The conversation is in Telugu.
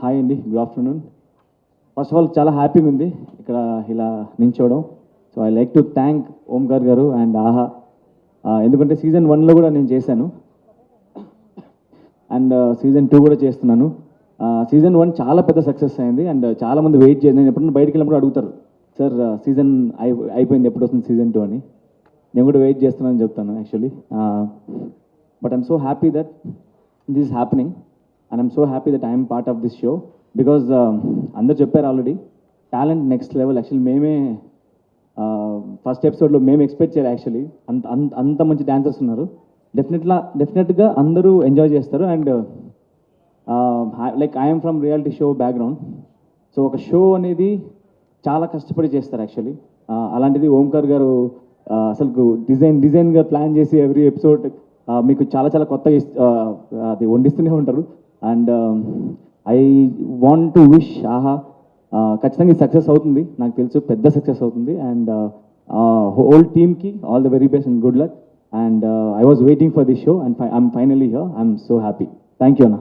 హాయ్ అండి good afternoon. First of all చాలా హ్యాపీగా ఉంది ఇక్కడ ఇలా నించోవడం. So I like to thank Omkar garu and Aha. ఎందుకంటే సీజన్ వన్లో కూడా నేను చేశాను. అండ్ సీజన్ టూ కూడా చేస్తున్నాను. సీజన్ వన్ చాలా పెద్ద సక్సెస్ అయింది అండ్ చాలామంది వెయిట్ చేసి నేను ఎప్పుడైనా బయటికి వెళ్ళినప్పుడు అడుగుతారు సార్ సీజన్ అయి అయిపోయింది ఎప్పుడు వస్తుంది సీజన్ టూ అని? నేను కూడా వెయిట్ చేస్తున్నానని చెప్తాను actually but I'm so happy that this happening and I'm so happy that I'm part of this show because అందరు చెప్పారు already talent next level actually మేమే ఫస్ట్ ఎపిసోడ్లో మేము ఎక్స్పెక్ట్ చేయాలి యాక్చువల్లీ అంత అంత అంత మంచి డాన్సర్స్ ఉన్నారు. డెఫినెట్లా డెఫినెట్గా అందరూ ఎంజాయ్ చేస్తారు and like I'm from reality show background so ఒక షో అనేది చాలా కష్టపడి చేస్తారు యాక్చువల్లీ అలాంటిది ఓంకార్ గారు అసలు డిజైన్ డిజైన్గా ప్లాన్ చేసి ఎవ్రీ ఎపిసోడ్ మీకు చాలా చాలా కొత్తగా అది వండిస్తూనే ఉంటారు. And I want to wish ఆహా ఖచ్చితంగా ఇది సక్సెస్ అవుతుంది. నాకు తెలుసు పెద్ద సక్సెస్ అవుతుంది. అండ్ హోల్ టీమ్కి all the very best and good luck and I was waiting for this show and I'm finally here I'm so happy thank you అన్న.